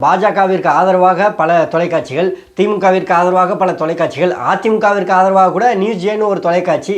பாஜகவிற்கு ஆதரவாக பல தொலைக்காட்சிகள் திமுகவிற்கு ஆதரவாக பல தொலைக்காட்சிகள் அதிமுகவிற்கு ஆதரவாக கூட நியூஸ் ஜேன்னு ஒரு தொலைக்காட்சி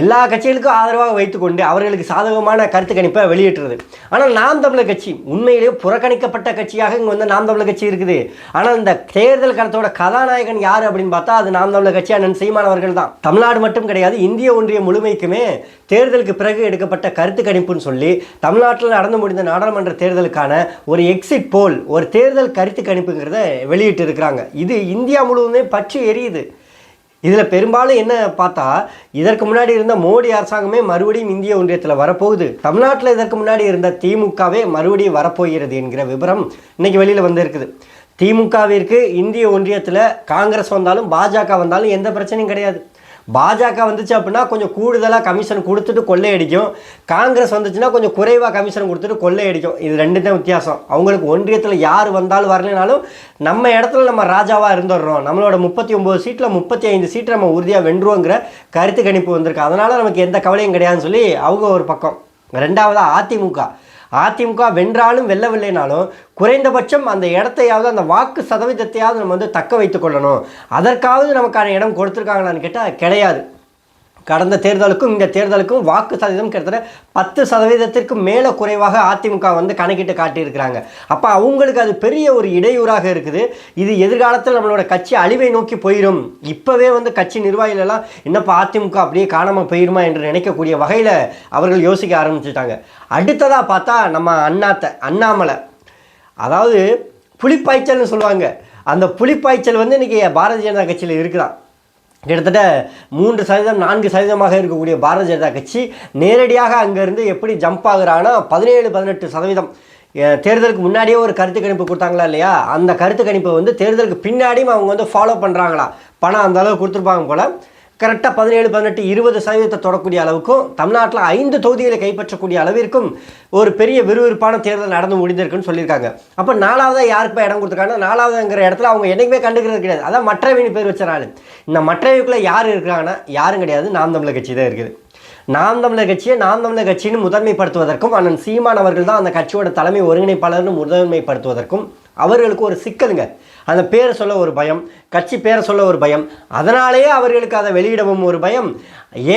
எல்லா கட்சிகளுக்கும் ஆதரவாக வைத்துக்கொண்டு அவர்களுக்கு சாதகமான கருத்து கணிப்பை வெளியிட்டுறது ஆனால் நாம் தமிழர் கட்சி உண்மையிலேயே புறக்கணிக்கப்பட்ட கட்சியாக இங்கே வந்து நாம் தமிழர் கட்சி இருக்குது. ஆனால் இந்த தேர்தல் களத்தோட கதாநாயகன் யார் அப்படின்னு பார்த்தா அது நாம் தமிழர் கட்சி அண்ணன் சீமானவர்கள் தான். தமிழ்நாடு மட்டும் கிடையாது இந்திய ஒன்றிய முழுமைக்குமே தேர்தலுக்கு பிறகு எடுக்கப்பட்ட கருத்து கணிப்புன்னு சொல்லி தமிழ்நாட்டில் நடந்து முடிந்த நாடாளுமன்ற தேர்தலுக்கான ஒரு எக்ஸிட் போல் ஒரு தேர்தல் கருத்து கணிப்புங்கிறத வெளியிட்டு இருக்கிறாங்க இது இந்தியா முழுவதுமே பற்றி எரியுது. இதில் பெரும்பாலும் என்ன பார்த்தா இதற்கு முன்னாடி இருந்த மோடி அரசாங்கமே மறுபடியும் இந்திய ஒன்றியத்தில் வரப்போகுது. தமிழ்நாட்டில் இதற்கு முன்னாடி இருந்த திமுகவே மறுபடியும் வரப்போகிறது என்கிற விவரம் இன்னைக்கு வெளியில் வந்திருக்குது. திமுகவிற்கு இந்திய ஒன்றியத்தில் காங்கிரஸ் வந்தாலும் பாஜக வந்தாலும் எந்த பிரச்சனையும் கிடையாது. பாஜக வந்துச்சு அப்படின்னா கொஞ்சம் கூடுதலாக கமிஷன் கொடுத்துட்டு கொள்ளையடிக்கும். காங்கிரஸ் வந்துச்சுன்னா கொஞ்சம் குறைவாக கமிஷன் கொடுத்துட்டு கொள்ளையடிக்கும். இது ரெண்டு தான் வித்தியாசம். அவங்களுக்கு ஒன்றியத்தில் யார் வந்தாலும் வரலைனாலும் நம்ம இடத்துல நம்ம ராஜாவாக இருந்துடுறோம். நம்மளோட முப்பத்தி ஒம்பது சீட்டில் முப்பத்தி ஐந்து சீட்டை நம்ம உறுதியாக வென்றுவோங்கிற கருத்து கணிப்பு வந்திருக்கு. அதனால் நமக்கு எந்த கவலையும் கிடையாதுன்னு சொல்லி அவங்க ஒரு பக்கம். ரெண்டாவதாக அதிமுக. அதிமுக வென்றாலும் வெல்லவில்லைனாலும் குறைந்தபட்சம் அந்த இடத்தையாவது அந்த வாக்கு சதவீதத்தையாவது நம்ம வந்து தக்க வைத்துக்கொள்ளணும் அதற்காவது நமக்கான இடம் கொடுத்துருக்காங்களான்னு கேட்டால் கிடையாது. கடந்த தேர்தலுக்கும் இந்த தேர்தலுக்கும் வாக்கு சதவீதம் கிட்டத்தட்ட பத்து சதவீதத்திற்கு மேலே குறைவாக அதிமுக வந்து கணக்கிட்டு காட்டியிருக்கிறாங்க. அப்போ அவங்களுக்கு அது பெரிய ஒரு இடையூறாக இருக்குது. இது எதிர்காலத்தில் நம்மளோட கட்சி அழிவை நோக்கி போயிடும் இப்போவே வந்து கட்சி நிர்வாகிகளெல்லாம் என்னப்பா அதிமுக அப்படியே காணாமல் போயிருமா என்று நினைக்கக்கூடிய வகையில் அவர்கள் யோசிக்க ஆரம்பிச்சுட்டாங்க. அடுத்ததாக பார்த்தா நம்ம அண்ணாத்த அண்ணாமலை. அதாவது புலிப்பாய்ச்சல்னு சொல்லுவாங்க. அந்த புலிப்பாய்ச்சல் வந்து இன்றைக்கி பாரதிய ஜனதா கட்சியில் இருக்குதான். கிட்டத்தட்ட மூன்று சதவீதம் நான்கு சதவீதமாக இருக்கக்கூடிய பாரதிய ஜனதா கட்சி நேரடியாக அங்கேருந்து எப்படி ஜம்ப் ஆகுறான்னா பதினேழு பதினெட்டு சதவீதம். தேர்தலுக்கு முன்னாடியே ஒரு கருத்து கணிப்பு கொடுத்தாங்களா இல்லையா? அந்த கருத்து கணிப்பை வந்து தேர்தலுக்கு பின்னாடியும் அவங்க வந்து ஃபாலோ பண்ணுறாங்களா பணம் அந்த கொடுத்துருப்பாங்க போல். கரெக்டாக பதினேழு பதினெட்டு இருபது சதவீதத்தை தொடக்கூடிய அளவுக்கும் தமிழ்நாட்டில் ஐந்து தொகுதிகளை கைப்பற்றக்கூடிய அளவிற்கும் ஒரு பெரிய விறுவிறுப்பான தேர்தல் நடந்து முடிந்திருக்குன்னு சொல்லியிருக்காங்க. அப்போ நாலாவதாக யாருக்கு போய் இடம் கொடுத்துருக்காங்க நாலாவதுங்கிற இடத்துல அவங்க என்றைக்குமே கண்டுக்கிறது கிடையாது. அதான் மற்றவின்னு பேர் வச்ச நாள். இந்த மற்றவைக்குள்ளே யார் இருக்கிறாங்கன்னா யாரும் கிடையாது. நாம் தமிழர் கட்சி தான் இருக்குது. நாம் தமிழர் கட்சியை நாம் தமிழர் கட்சின்னு முதன்மைப்படுத்துவதற்கும் அண்ணன் சீமான் அவர்கள் தான் அந்த கட்சியோட தலைமை ஒருங்கிணைப்பாளர்னு முதன்மைப்படுத்துவதற்கும் அவர்களுக்கு ஒரு சிக்கலுங்க. அந்த பேரை சொல்ல ஒரு பயம் கட்சி பேரை சொல்ல ஒரு பயம். அதனாலேயே அவர்களுக்கு அதை வெளியிடவும் ஒரு பயம்.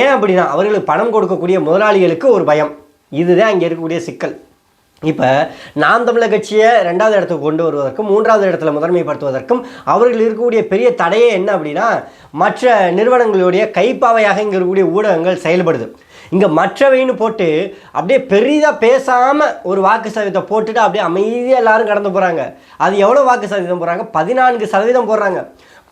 ஏன் அப்படின்னா அவர்களுக்கு பணம் கொடுக்கக்கூடிய முதலாளிகளுக்கு ஒரு பயம். இதுதான் இங்கே இருக்கக்கூடிய சிக்கல். இப்போ நாம் தமிழர் கட்சியை ரெண்டாவது இடத்துக்கு கொண்டு வருவதற்கும் மூன்றாவது இடத்துல முதன்மைப்படுத்துவதற்கும் அவர்கள் இருக்கக்கூடிய பெரிய தடையே என்ன அப்படின்னா மற்ற நிறுவனங்களுடைய கைப்பாவையாக இங்கே இருக்கக்கூடிய ஊடகங்கள் செயல்படுது. இங்கே மற்றவைன்னு போட்டு அப்படியே பெரிதாக பேசாமல் ஒரு வாக்கு சதவீதத்தை போட்டுட்டு அப்படியே அமைதியாக எல்லாரும் கடந்து போகிறாங்க அது எவ்வளோ வாக்கு சதவீதம் போடுறாங்க? பதினான்கு சதவீதம் போடுறாங்க.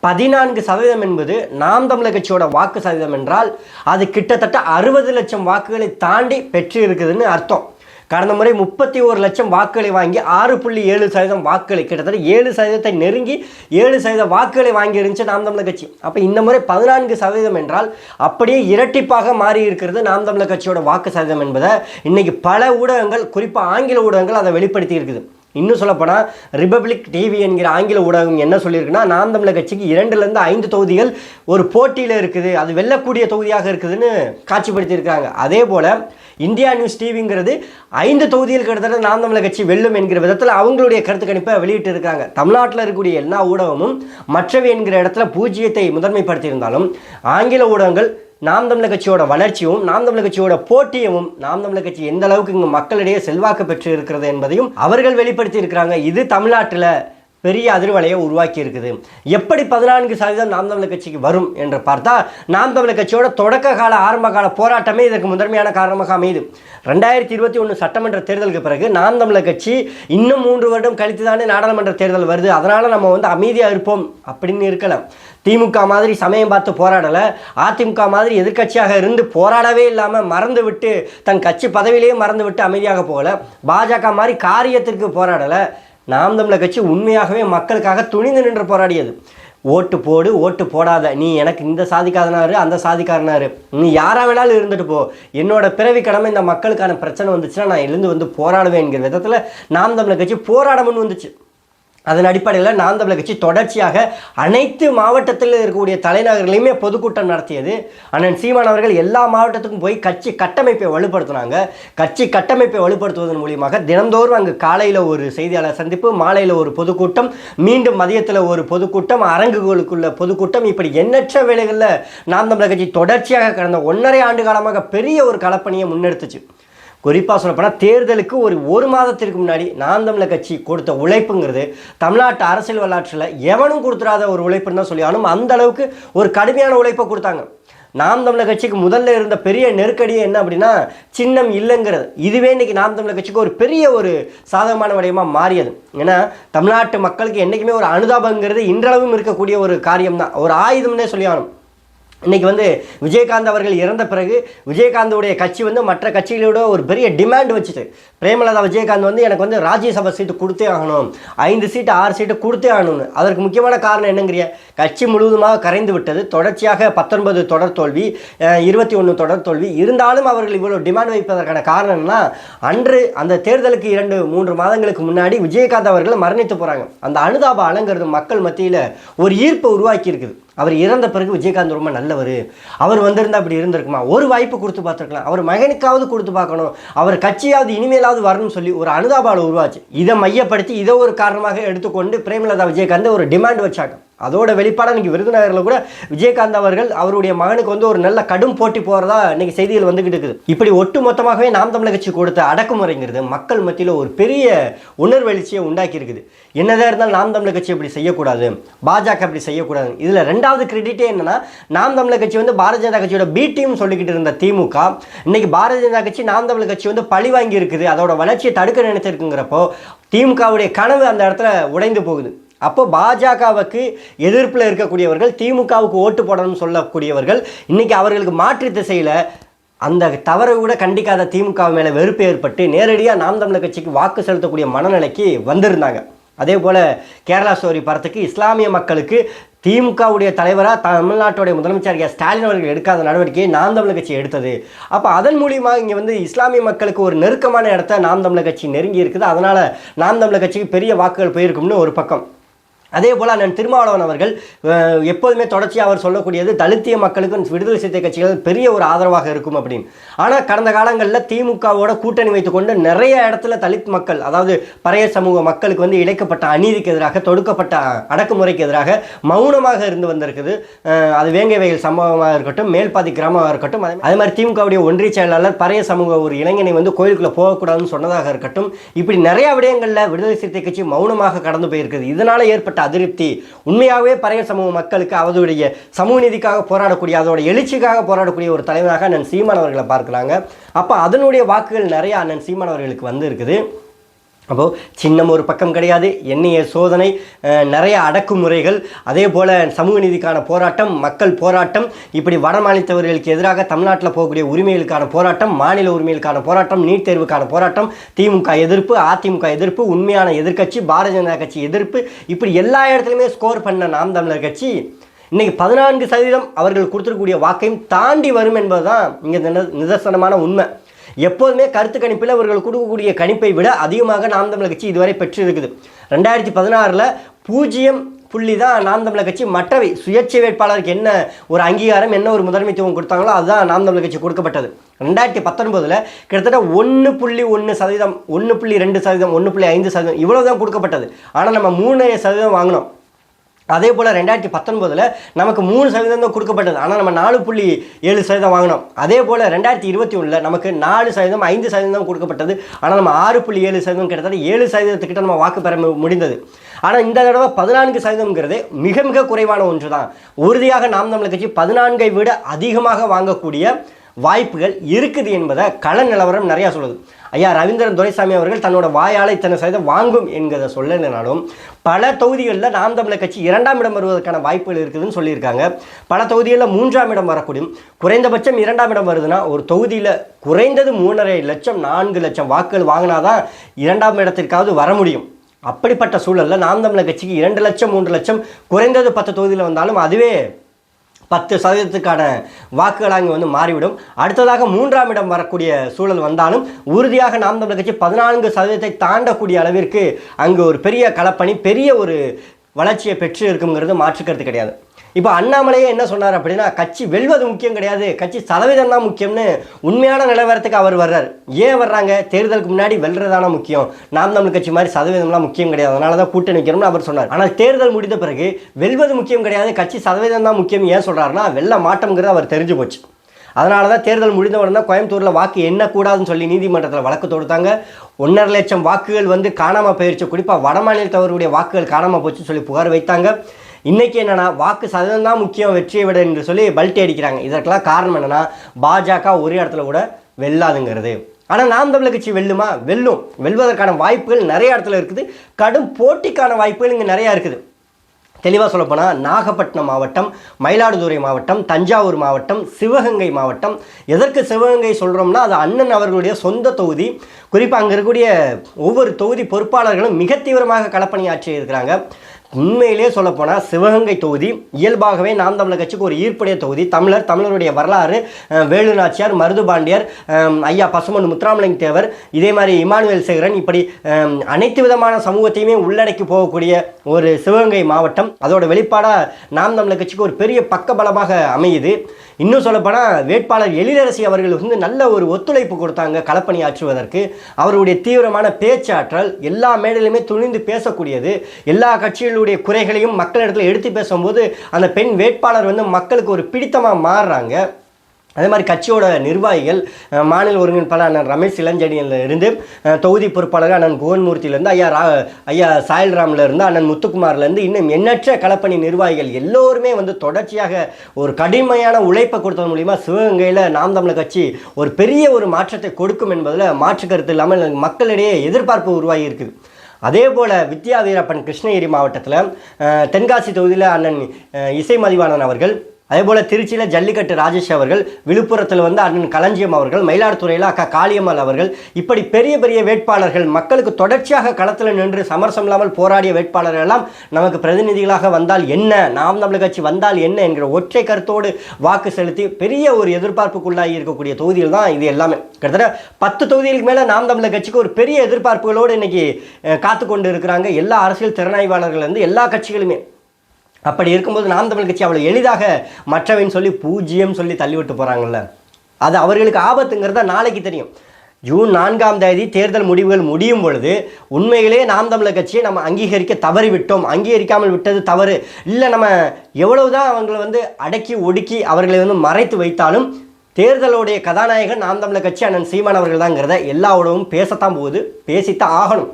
பதினான்கு சதவீதம் என்பது நாம் தமிழர் கட்சியோட வாக்கு சதவீதம் என்றால் அது கிட்டத்தட்ட அறுபது லட்சம் வாக்குகளை தாண்டி பெற்று இருக்குதுன்னு அர்த்தம். கடந்த முறை முப்பத்தி ஒரு லட்சம் வாக்குகளை வாங்கி ஆறு புள்ளி ஏழு சதவீதம் வாக்குகளை கிட்டத்தட்ட ஏழு சதவீதத்தை நெருங்கி ஏழு சதவீத வாக்குகளை வாங்கி இருந்துச்சு நாம் தமிழர் கட்சி. அப்போ இந்த முறை பதினான்கு சதவீதம் என்றால் அப்படியே இரட்டிப்பாக மாறி இருக்கிறது நாம் தமிழர் கட்சியோட வாக்கு சதவீதம் என்பதை இன்னைக்கு பல ஊடகங்கள் குறிப்பாக ஆங்கில ஊடகங்கள் அதை வெளிப்படுத்தி இருக்குது இன்னும் சொல்லப்போனால் ரிபப்ளிக் டிவி என்கிற ஆங்கில ஊடகம் என்ன சொல்லியிருக்குன்னா நாம் தமிழர் கட்சிக்கு இரண்டுலேருந்து ஐந்து தொகுதிகள் ஒரு போட்டியில் இருக்குது அது வெல்லக்கூடிய தொகுதியாக இருக்குதுன்னு காட்சிப்படுத்தியிருக்காங்க. அதே போல் இந்தியா நியூஸ் டிவிங்கிறது ஐந்து தொகுதியில் கிட்டத்தட்ட நாம் தமிழர் கட்சி வெல்லும் என்கிற விதத்தில் அவங்களுடைய கருத்து கணிப்பை வெளியிட்டு இருக்காங்க தமிழ்நாட்டில் இருக்கக்கூடிய எல்லா ஊடகமும் மற்றவை என்கிற இடத்துல பூஜ்ஜியத்தை முதன்மைப்படுத்தியிருந்தாலும் ஆங்கில ஊடகங்கள் நாம் தமிழர் கட்சியோட வளர்ச்சியும் நாம் தமிழர் கட்சியோட போட்டியமும் நாம் தமிழர் கட்சி எந்த அளவுக்கு இங்கே மக்களிடையே செல்வாக்கு பெற்று இருக்கிறது என்பதையும் அவர்கள் வெளிப்படுத்தி இருக்கிறாங்க. இது தமிழ்நாட்டில் பெரிய அதிர்வலையை உருவாக்கி இருக்குது எப்படி பதினான்கு சதவீதம் நாம் தமிழர் கட்சிக்கு வரும் என்று பார்த்தா நாம் தமிழர் கட்சியோட தொடக்க கால ஆரம்ப கால போராட்டமே இதற்கு முதன்மையான காரணமாக அமையுது. ரெண்டாயிரத்தி இருபத்தி ஒன்று சட்டமன்ற தேர்தலுக்கு பிறகு நாம் தமிழர் கட்சி இன்னும் மூன்று வருடம் கழித்து தானே நாடாளுமன்ற தேர்தல் வருது. அதனால் நம்ம வந்து அமைதியாக இருப்போம் அப்படின்னு இருக்கலாம். திமுக மாதிரி சமயம் பார்த்து போராடலை. அதிமுக மாதிரி எதிர்க்கட்சியாக இருந்து போராடவே இல்லாமல் மறந்து விட்டு தன் கட்சி பதவியிலேயே மறந்து விட்டு அமைதியாக போகல. பாஜக மாதிரி காரியத்திற்கு போராடலை. நாம் தமிழர் கட்சி உண்மையாகவே மக்களுக்காக துணிந்து நின்று போராடியது. ஓட்டு போடு ஓட்டு போடாத. நீ எனக்கு இந்த சாதிக்காதனாரு அந்த சாதிக்காரனாரு. நீ யாராக வேணாலும் இருந்துட்டு போ. என்னோட பிறவி கடமை இந்த மக்களுக்கான பிரச்சனை வந்துச்சுன்னா நான் எழுந்து வந்து போராடுவேன் என்கிற விதத்தில் நாம் தமிழர் கட்சி போராடணும்னு வந்துச்சு. அதன் அடிப்படையில் நாம் தமிழர் கட்சி தொடர்ச்சியாக அனைத்து மாவட்டத்தில் இருக்கக்கூடிய தலைநகர்களையுமே பொதுக்கூட்டம் நடத்தியது. அண்ணன் சீமான் அவர்கள் எல்லா மாவட்டத்துக்கும் போய் கட்சி கட்டமைப்பை வலுப்படுத்தினாங்க. கட்சி கட்டமைப்பை வலுப்படுத்துவதன் மூலியமாக தினந்தோறும் அங்கு காலையில் ஒரு செய்தியாளர் சந்திப்பு மாலையில் ஒரு பொதுக்கூட்டம் மீண்டும் மதியத்தில் ஒரு பொதுக்கூட்டம் அரங்குகளுக்குள்ள பொதுக்கூட்டம். இப்படி எண்ணற்ற வேலைகளில் நாம் தமிழர் கட்சி தொடர்ச்சியாக கடந்த ஒன்றரை ஆண்டு காலமாக பெரிய ஒரு களப்பணியை முன்னெடுத்துச்சு. குறிப்பாக சொல்லப்போனால் தேர்தலுக்கு ஒரு ஒரு மாதத்திற்கு முன்னாடி நாம் தமிழர் கட்சி கொடுத்த உழைப்புங்கிறது தமிழ்நாட்டு அரசியல் வரலாற்றில் எவனும் கொடுத்துடாத ஒரு உழைப்புன்னு தான் சொல்லி ஆனும் அந்த அளவுக்கு ஒரு கடுமையான உழைப்பை கொடுத்தாங்க. நாம் தமிழர் கட்சிக்கு முதல்ல இருந்த பெரிய நெருக்கடியே என்ன அப்படின்னா சின்னம் இல்லைங்கிறது. இதுவே இன்னைக்கு நாம் தமிழர் கட்சிக்கு ஒரு பெரிய ஒரு சாதகமான விடயமாக மாறியது. ஏன்னா தமிழ்நாட்டு மக்களுக்கு என்றைக்குமே ஒரு அனுதாபங்கிறது இன்றளவும் இருக்கக்கூடிய ஒரு காரியம் தான் ஒரு ஆயுதம்னே சொல்லி ஆகணும். இன்றைக்கி வந்து விஜயகாந்த் அவர்கள் இறந்த பிறகு விஜயகாந்தோடைய கட்சி வந்து மற்ற கட்சிகளோட ஒரு பெரிய டிமாண்ட் வச்சுட்டு பிரேமலதா விஜயகாந்த் வந்து எனக்கு வந்து ராஜ்யசபா சீட்டு கொடுத்தே ஆகணும். ஐந்து சீட்டு ஆறு சீட்டு கொடுத்தே ஆகணும்னு. அதற்கு முக்கியமான காரணம் என்னங்கிறிய? கட்சி முழுவதுமாக கரைந்து விட்டது. தொடர்ச்சியாக பத்தொன்பது தொடர் தோல்வி இருபத்தி ஒன்று தொடர் தோல்வி. இருந்தாலும் அவர்கள் இவ்வளோ டிமாண்ட் வைப்பதற்கான காரணம்னா அன்று அந்த தேர்தலுக்கு இரண்டு மூன்று மாதங்களுக்கு முன்னாடி விஜயகாந்த் அவர்கள் மரணித்து போகிறாங்க அந்த அனுதாப அலங்கிறது மக்கள் மத்தியில் ஒரு ஈர்ப்பை உருவாக்கி இருக்குது அவர் இறந்த பிறகு விஜயகாந்த் ரொம்ப நல்லவர். அவர் வந்திருந்தா அப்படி இருந்திருக்குமா? ஒரு வாய்ப்பு கொடுத்து பார்த்துருக்கலாம். அவர் மகனுக்காவது கொடுத்து பார்க்கணும். அவர் கட்சியாவது இனிமேலாவது வரணும்னு சொல்லி ஒரு அனுதாபாவில் உருவாச்சு. இதை மையப்படுத்தி இதை ஒரு காரணமாக எடுத்துக்கொண்டு பிரேமலதா விஜயகாந்த் ஒரு டிமாண்ட் வச்சாங்க. அதோட வெளிப்பாடாக இன்றைக்கி விருதுநகரில் கூட விஜயகாந்த் அவர்கள் அவருடைய மகனுக்கு வந்து ஒரு நல்ல கடும் போட்டி போகிறதா இன்றைக்கி செய்திகள் வந்துக்கிட்டு இருக்குது. இப்படி ஒட்டு மொத்தமாகவே நாம் தமிழக கட்சி கொடுத்த அடக்குமுறைங்கிறது மக்கள் மத்தியில் ஒரு பெரிய உணர்வெழுச்சியை உண்டாக்கி இருக்குது. என்னதான் இருந்தாலும் நாம் தமிழக கட்சி இப்படி செய்யக்கூடாது. பாஜக அப்படி செய்யக்கூடாது. இதில் ரெண்டாவது கிரெடிட்டே என்னன்னா நாம் தமிழக கட்சி வந்து பாரதிய ஜனதா கட்சியோட பி டீம் சொல்லிக்கிட்டு இருந்த திமுக இன்னைக்கு பாரதிய ஜனதா கட்சி நாம் தமிழக கட்சி வந்து பழி வாங்கி இருக்குது. அதோட வளர்ச்சியை தடுக்க நினைச்சிருக்குங்கிறப்போ திமுகவுடைய கனவு அந்த இடத்துல உடைந்து போகுது. அப்போ பாஜகவுக்கு எதிர்ப்பில் இருக்கக்கூடியவர்கள் திமுகவுக்கு ஓட்டு போடணும்னு சொல்லக்கூடியவர்கள் இன்றைக்கி அவர்களுக்கு மாற்று திசையில் அந்த தவறை கூட கண்டிக்காத திமுக மேலே வெறுப்பு ஏற்பட்டு நேரடியாக நாம் தமிழர் கட்சிக்கு வாக்கு செலுத்தக்கூடிய மனநிலைக்கு வந்திருந்தாங்க. அதே போல் கேரளா ஸ்டோரி படத்துக்கு இஸ்லாமிய மக்களுக்கு திமுகவுடைய தலைவராக தமிழ்நாட்டுடைய முதலமைச்சர் கே ஸ்டாலின் அவர்கள் எடுக்காத நடவடிக்கையை நாம் தமிழர் கட்சி எடுத்தது. அப்போ அதன் மூலியமாக இங்கே வந்து இஸ்லாமிய மக்களுக்கு ஒரு நெருக்கமான இடத்த நாம் தமிழர் கட்சி நெருங்கி இருக்குது அதனால் நாம் தமிழர் கட்சிக்கு பெரிய வாக்குகள் போயிருக்கும்னு ஒரு பக்கம். அதே போல் அண்ணன் திருமாவளவன் அவர்கள் எப்போதுமே தொடர்ச்சியாக அவர் சொல்லக்கூடியது தலித்திய மக்களுக்கும் விடுதலை சிறுத்தை கட்சிகள் பெரிய ஒரு ஆதரவாக இருக்கும் அப்படின்னு. ஆனால் கடந்த காலங்களில் திமுகவோட கூட்டணி வைத்துக்கொண்டு நிறைய இடத்துல தலித் மக்கள் அதாவது பறைய சமூக மக்களுக்கு வந்து இழைக்கப்பட்ட அநீதிக்கு எதிராக தொடுக்கப்பட்ட அடக்குமுறைக்கு எதிராக மௌனமாக இருந்து வந்திருக்குது. அது வேங்கை வயல் சம்பவமாக இருக்கட்டும் மேல்பாதி கிராமமாக இருக்கட்டும் அதே அதே மாதிரி திமுகவுடைய ஒன்றிய செயலாளர் பறைய சமூக ஒரு இளைஞனை வந்து கோயிலுக்குள்ளே போகக்கூடாதுன்னு சொன்னதாக இருக்கட்டும். இப்படி நிறைய விடயங்களில் விடுதலை சிறுத்தை கட்சி மௌனமாக கடந்து போயிருக்குது. இதனால் ஏற்பட்ட அதிருப்தி. உண்மையாகவே பறைய சமூக மக்களுக்கு அவருடைய சமூக நீதிக்காக போராடக்கூடிய அதோட எழுச்சிக்காக போராடக்கூடிய ஒரு தலைவராக அண்ணன் சீமான் அவர்களை அப்போ அதனுடைய வாக்குகள் நிறையா அண்ணன் சீமான் அவர்களுக்கு வந்து இருக்குது அப்போது சின்னம் ஒரு பக்கம் கிடையாது எண்ணெய சோதனை நிறைய அடக்குமுறைகள் அதே போல் சமூக நீதிக்கான போராட்டம் மக்கள் போராட்டம் இப்படி வட மாநிலத்தவர்களுக்கு எதிராக தமிழ்நாட்டில் போகக்கூடிய உரிமைகளுக்கான போராட்டம் மாநில உரிமைகளுக்கான போராட்டம் நீட் தேர்வுக்கான போராட்டம் திமுக எதிர்ப்பு அதிமுக எதிர்ப்பு உண்மையான எதிர்க்கட்சி பாரதிய ஜனதா கட்சி எதிர்ப்பு இப்படி எல்லா இடத்துலையுமே ஸ்கோர் பண்ண நாம் தமிழர் கட்சி இன்றைக்கி பதினான்கு சதவீதம் அவர்கள் கொடுத்துருக்கக்கூடிய வாக்கையும் தாண்டி வரும் என்பதுதான் இங்கே நிதர்சனமான உண்மை. எப்போதுமே கருத்து கணிப்பில் அவர்கள் கொடுக்கக்கூடிய கணிப்பை விட அதிகமாக நாம் தமிழர் கட்சி இதுவரை பெற்று இருக்குது ரெண்டாயிரத்தி பதினாறில் பூஜ்ஜியம் புள்ளி தான் நாம் தமிழர் கட்சி. மற்றவை சுயேட்சை வேட்பாளருக்கு என்ன ஒரு அங்கீகாரம் என்ன ஒரு முதன்மைத்துவம் கொடுத்தாங்களோ அதுதான் நாம் தமிழர் கட்சி கொடுக்கப்பட்டது. ரெண்டாயிரத்தி பத்தொன்பதில் கிட்டத்தட்ட ஒன்று புள்ளி ஒன்று சதவீதம் ஒன்று புள்ளி ரெண்டு சதவீதம் ஒன்று புள்ளி ஐந்து சதவீதம் இவ்வளோ தான் கொடுக்கப்பட்டது. ஆனால் நம்ம மூணு சதவீதம் வாங்கினோம். அதே போல் ரெண்டாயிரத்தி பத்தொன்பதில் நமக்கு மூணு சதவீதம் தான் கொடுக்கப்பட்டது. ஆனால் நம்ம நாலு புள்ளி ஏழு சதவீதம் வாங்கினோம். அதே போல் ரெண்டாயிரத்தி இருபத்தி ஒன்றில் நமக்கு நாலு சதவீதம் ஐந்து சதவீதம் தான் கொடுக்கப்பட்டது. ஆனால் நம்ம ஆறு புள்ளி ஏழு சதவீதம் கிட்டத்தட்ட ஏழு சதவீதத்துக்கிட்ட நம்ம வாக்கு பெற முடிந்தது. ஆனால் இந்த தடவை பதினான்கு சதவீதம்ங்கிறது மிக மிக குறைவான ஒன்று தான் உறுதியாக நாம் தமிழர் கட்சி பதினான்கை விட அதிகமாக வாங்கக்கூடிய வாய்ப்புகள் இருக்குது என்பதை கள நிலவரம் நிறையா சொல்லுது. ஐயா ரவீந்திரன் துரைசாமி அவர்கள் தன்னோட வாயால் இத்தனை சதவீதம் வாங்கும் என்கிறத சொல்லலைனாலும் பல தொகுதிகளில் நாம் தமிழர் கட்சி இரண்டாம் இடம் வருவதற்கான வாய்ப்புகள் இருக்குதுன்னு சொல்லியிருக்காங்க. பல தொகுதிகளில் மூன்றாம் இடம் வரக்கூடும். குறைந்தபட்சம் இரண்டாம் இடம் வருதுன்னா ஒரு தொகுதியில் குறைந்தது மூணரை லட்சம் நான்கு லட்சம் வாக்குகள் வாங்கினாதான் இரண்டாம் இடத்திற்காவது வர முடியும். அப்படிப்பட்ட சூழலில் நாம் தமிழர் கட்சிக்கு இரண்டு லட்சம் மூன்று லட்சம் குறைந்தது பத்து தொகுதியில் வந்தாலும் அதுவே பத்து சதவீதத்துக்கான வாக்குகள் அங்கே வந்து மாறிவிடும். அடுத்ததாக மூன்றாம் இடம் வரக்கூடிய சூழல் வந்தாலும் உறுதியாக நாம் தமிழர் கட்சி பதினான்கு சதவீதத்தை தாண்டக்கூடிய அளவிற்கு அங்கு ஒரு பெரிய களப்பணி பெரிய ஒரு வளர்ச்சியை பெற்று இருக்குங்கிறது மாற்றுக்கிறது கிடையாது. இப்போ அண்ணாமலையே என்ன சொன்னார் அப்படின்னா கட்சி வெல்வது முக்கியம் கிடையாது கட்சி சதவீதம் தான் முக்கியம்னு உண்மையான நிலவரத்துக்கு அவர் வர்றார். ஏன் வர்றாங்க? தேர்தலுக்கு முன்னாடி வெல்றதான முக்கியம். நாம் தமிழ் கட்சி மாதிரி சதவீதம்லாம் முக்கியம் கிடையாது. அதனால தான் கூட்டணி வைக்கணும்னு அவர் சொன்னார். ஆனால் தேர்தல் முடிந்த பிறகு வெல்வது முக்கியம் கிடையாது கட்சி சதவீதம் தான் முக்கியம் ஏன் சொல்கிறாருன்னா வெல்ல மாட்டோங்கிறது அவர் தெரிஞ்சு போச்சு. அதனால தான் தேர்தல் முடிந்த உடனே கோயம்புத்தூரில் வாக்கு எண்ணக்கூடாதுன்னு சொல்லி நீதிமன்றத்தில் வழக்கு தொடுத்தாங்க. ஒன்றரை லட்சம் வாக்குகள் வந்து காணாமல் போயிடுச்சு குறிப்பாக வட மாநிலத்தவருடைய வாக்குகள் காணாமல் போச்சுன்னு சொல்லி புகார் வைத்தாங்க. இன்றைக்கி என்னென்னா வாக்கு சதவீதம் தான் முக்கியம் வெற்றியை விட என்று சொல்லி பல்ட்டி அடிக்கிறாங்க. இதற்கெல்லாம் காரணம் என்னென்னா பாஜக ஒரே இடத்துல கூட வெல்லாதுங்கிறது. ஆனால் நாம் தமிழர் கட்சி வெல்லுமா? வெல்லும். வெல்வதற்கான வாய்ப்புகள் நிறைய இடத்துல இருக்குது. கடும் போட்டிக்கான வாய்ப்புகள் இங்கே நிறையா இருக்குது. தெளிவாக சொல்லப்போனால் நாகப்பட்டினம் மாவட்டம் மயிலாடுதுறை மாவட்டம் தஞ்சாவூர் மாவட்டம் சிவகங்கை மாவட்டம். எதற்கு சிவகங்கை சொல்கிறோம்னா அது அண்ணன் அவர்களுடைய சொந்த தொகுதி. குறிப்பாக அங்கே இருக்கக்கூடிய ஒவ்வொரு தொகுதி பொறுப்பாளர்களும் மிக தீவிரமாக களப்பணியாற்றி இருக்கிறாங்க. உண்மையிலே சொல்லப்போனால் சிவகங்கை தொகுதி இயல்பாகவே நாம் தமிழர் கட்சிக்கு ஒரு ஈர்ப்புடைய தொகுதி. தமிழர் தமிழருடைய வரலாறு வேலு நாச்சியார் மருது பாண்டியர் ஐயா பசுமன் முத்துராமலிங்க தேவர் இதே மாதிரி இமானுவேல் சேகரன் இப்படி அனைத்து விதமான சமூகத்தையுமே உள்ளடக்கி போகக்கூடிய ஒரு சிவகங்கை மாவட்டம். அதோட வெளிப்பாடாக நாம் தமிழர் கட்சிக்கு ஒரு பெரிய பக்கபலமாக அமையுது. இன்னும் சொல்லப்போனால் வேட்பாளர் எழிலரசி அவர்கள் வந்து நல்ல ஒரு ஒத்துழைப்பு கொடுத்தாங்க களப்பணி ஆற்றுவதற்கு. அவருடைய தீவிரமான பேச்சாற்றல் எல்லா மேடையிலுமே துணிந்து பேசக்கூடியது. எல்லா கட்சிகளுடைய குறைகளையும் மக்களிடத்தில் எடுத்து பேசும்போது அந்த பெண் வேட்பாளர் வந்து மக்களுக்கு ஒரு பிடித்தமாக மாறுறாங்க. அதே மாதிரி கட்சியோட நிர்வாகிகள் மாநில ஒருங்கிணைப்பாளர் அண்ணன் ரமேஷ் இளஞ்செடியில் இருந்து தொகுதி பொறுப்பாளர் அண்ணன் குகன்மூர்த்தியிலேருந்து ஐயா ரா ஐயா சாயல்ராம்லேருந்து அண்ணன் முத்துக்குமார்லேருந்து இன்னும் எண்ணற்ற களப்பணி நிர்வாகிகள் எல்லோருமே வந்து தொடர்ச்சியாக ஒரு கடுமையான உழைப்பை கொடுத்தது மூலிமா சிவகங்கையில் நாம் தமிழர் கட்சி ஒரு பெரிய ஒரு மாற்றத்தை கொடுக்கும் என்பதில் மாற்று கருத்து இல்லாமல் மக்களிடையே எதிர்பார்ப்பு உருவாகி இருக்குது. அதே போல் வித்யா வீரப்பன் கிருஷ்ணகிரி மாவட்டத்தில் தென்காசி தொகுதியில் அண்ணன் இசை மதிவாணன் அவர்கள் அதே போல் திருச்சியில் ஜல்லிக்கட்டு ராஜேஷ் அவர்கள் விழுப்புரத்தில் வந்து அண்ணன் களஞ்சியம் அவர்கள் மயிலாடுதுறையில் அக்கா காளியம்மாள் அவர்கள் இப்படி பெரிய பெரிய வேட்பாளர்கள் மக்களுக்கு தொடர்ச்சியாக களத்தில் நின்று சமரசம் இல்லாமல் போராடிய வேட்பாளர்கள் எல்லாம் நமக்கு பிரதிநிதிகளாக வந்தால் என்ன? நாம் தமிழ் கட்சி வந்தால் என்ன? என்கிற ஒற்றை கருத்தோடு வாக்கு செலுத்தி பெரிய ஒரு எதிர்பார்ப்புக்குள்ளாகி இருக்கக்கூடிய தொகுதிகள் தான் இது எல்லாமே. கிட்டத்தட்ட பத்து தொகுதிகளுக்கு மேலே நாம் தமிழ் கட்சிக்கு ஒரு பெரிய எதிர்பார்ப்புகளோடு இன்னைக்கு காத்து கொண்டு இருக்கிறாங்க. எல்லா அரசியல் திறனாய்வாளர்கள் வந்து எல்லா கட்சிகளுமே. அப்படி இருக்கும்போது நாம் தமிழ் கட்சி அவ்வளோ எளிதாக மற்றவன் சொல்லி பூஜ்ஜியம் சொல்லி தள்ளிவிட்டு போகிறாங்கல்ல அது அவர்களுக்கு ஆபத்துங்கிறத நாளைக்கு தெரியும். ஜூன் நான்காம் தேதி தேர்தல் முடிவுகள் முடியும் பொழுது உண்மையிலே நாம் தமிழர் கட்சியை நம்ம அங்கீகரிக்க தவறிவிட்டோம். அங்கீகரிக்காமல் விட்டது தவறு. இல்லை நம்ம எவ்வளவுதான் அவங்களை வந்து அடக்கி ஒடுக்கி அவர்களை வந்து மறைத்து வைத்தாலும் தேர்தலுடைய கதாநாயகன் நாம் தமிழர் கட்சி அண்ணன் சீமான் அவர்கள் தாங்கிறத எல்லாவோடவும் பேசத்தான் போகுது. பேசித்தான் ஆகணும்.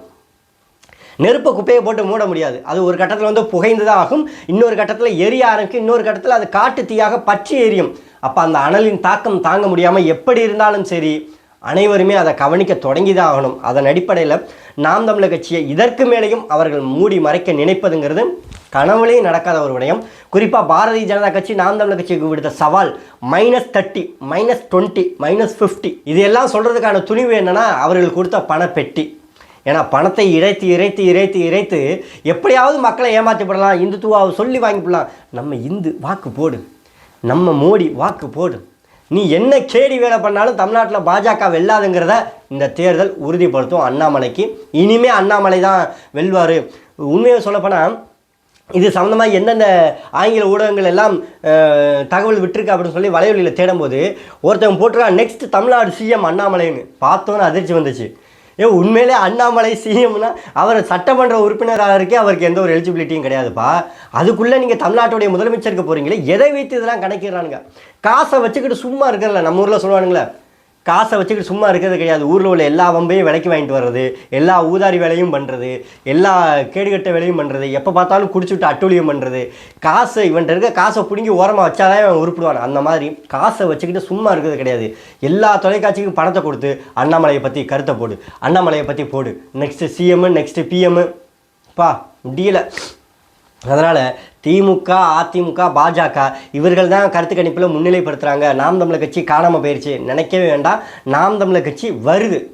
நெருப்பை குப்பையை போட்டு மூட முடியாது. அது ஒரு கட்டத்தில் வந்து புகைந்து தான் ஆகும். இன்னொரு கட்டத்தில் எரிய ஆரம்பிக்கும். இன்னொரு கட்டத்தில் அது காட்டு தீயாக பற்றி எரியும். அப்போ அந்த அனலின் தாக்கம் தாங்க முடியாமல் எப்படி இருந்தாலும் சரி அனைவருமே அதை கவனிக்க தொடங்கி தான் ஆகணும். அதன் அடிப்படையில் நாம் தமிழர் கட்சியை இதற்கு மேலேயும் அவர்கள் மூடி மறைக்க நினைப்பதுங்கிறது கனவுலேயே நடக்காத ஒரு விடயம். குறிப்பாக பாரதிய ஜனதா கட்சி நாம் தமிழர் கட்சிக்கு விடுத்த சவால் minus thirty minus twenty minus fifty இது எல்லாம் சொல்கிறதுக்கான துணிவு என்னென்னா அவர்கள் கொடுத்த பணப்பெட்டி. ஏன்னா பணத்தை இறைத்து இறைத்து இறைத்து இறைத்து எப்படியாவது மக்களை ஏமாற்றப்படலாம் இந்துத்துவாவை சொல்லி வாங்கிவிடலாம் நம்ம இந்து வாக்கு போடு. நம்ம மோடி வாக்கு போடு. நீ என்ன கேடி வேலை பண்ணாலும் தமிழ்நாட்டில் பாஜக வெல்லாதுங்கிறத இந்த தேர்தல் உறுதிப்படுத்தும் அண்ணாமலைக்கு. இனிமே அண்ணாமலை தான் வெல்வார். உண்மையை சொல்லப்போனால் இது சம்மந்தமாக எந்தெந்த ஆங்கில ஊடகங்கள் எல்லாம் தகவல் விட்டுருக்கு அப்படின்னு சொல்லி வலைவலியில் தேடும்போது ஒருத்தவங்க போட்டிருக்கான் நெக்ஸ்ட் தமிழ்நாடு சிஎம் அண்ணாமலைன்னு. பார்த்தோன்னு அதிர்ச்சி வந்துச்சு. ஏ உண்மையிலே அண்ணாமலை சிஎம்னா அவர் சட்டமன்ற உறுப்பினராக இருக்கே அவருக்கு எந்த ஒரு எலிஜிபிலிட்டியும் கிடையாதுப்பா. அதுக்குள்ளே நீங்கள் தமிழ்நாட்டுடைய முதலமைச்சருக்கு போகிறீங்களே எதை வைத்து இதெல்லாம் கணக்கிடுறானுங்க? காசை வச்சுக்கிட்டு சும்மா இருக்கிறல நம்ம ஊரில் சொல்லுவானுங்களே காசை வச்சுக்கிட்டு சும்மா இருக்கிறது கிடையாது. ஊரில் உள்ள எல்லா வம்பையும் விலைக்கு வாங்கிட்டு வர்றது எல்லா ஊதாரி வேலையும் பண்ணுறது எல்லா கேடுகட்ட வேலையும் பண்ணுறது எப்போ பார்த்தாலும் குடிச்சுட்டு அட்டூழியம் பண்ணுறது காசை இவன்ட்டு இருக்க காசை பிடுங்கி ஓரமாக வச்சாதான் இவன் உருப்பிடுவான். அந்த மாதிரி காசை வச்சுக்கிட்டு சும்மா இருக்கிறது கிடையாது. எல்லா தொலைக்காட்சிக்கும் பணத்தை கொடுத்து அண்ணாமலையை பற்றி கருத்தை போடு. அண்ணாமலையை பற்றி போடு. நெக்ஸ்ட்டு சிஎம்மு நெக்ஸ்ட்டு பிஎம்மு பா முடியல. அதனால் திமுக அதிமுக பாஜக இவர்கள் தான் கருத்து கணிப்பில் முன்னிலைப்படுத்துகிறாங்க நாம் தமிழர் கட்சி காணாமல் போயிடுச்சு நினைக்கவே வேண்டாம். நாம் தமிழர் கட்சி வருது.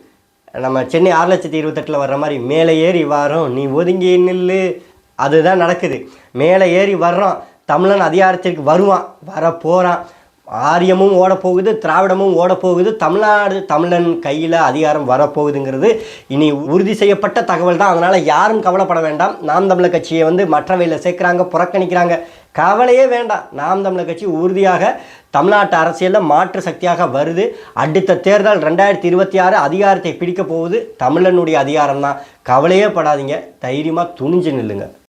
நம்ம சென்னை ஆறு லட்சத்தி இருபத்தெட்டில் வர்ற மாதிரி மேலே ஏறி வரோம். நீ ஒதுங்கி நில்லு. அதுதான் நடக்குது. மேலே ஏறி வர்றோம். தமிழன் அதிகாரத்திற்கு வருவான். வர போகிறான் ஆரியமும் ஓடப்போகுது திராவிடமும் ஓட போகுது தமிழ்நாடு தமிழன் கையில் அதிகாரம் வரப்போகுதுங்கிறது இனி உறுதி செய்யப்பட்ட தகவல் தான். அதனால் யாரும் கவலைப்பட வேண்டாம். நாம் தமிழர் கட்சியை வந்து மற்றவையில் சேர்க்குறாங்க புறக்கணிக்கிறாங்க. கவலையே வேண்டாம். நாம் தமிழர் கட்சி உறுதியாக தமிழ்நாட்டு அரசியலில் மாற்று சக்தியாக வருது. அடுத்த தேர்தல் ரெண்டாயிரத்தி இருபத்தி ஆறு அதிகாரத்தை பிடிக்க போகுது. தமிழனுடைய அதிகாரம் தான் கவலையே படாதீங்க. தைரியமாக துணிஞ்சு நில்லுங்க.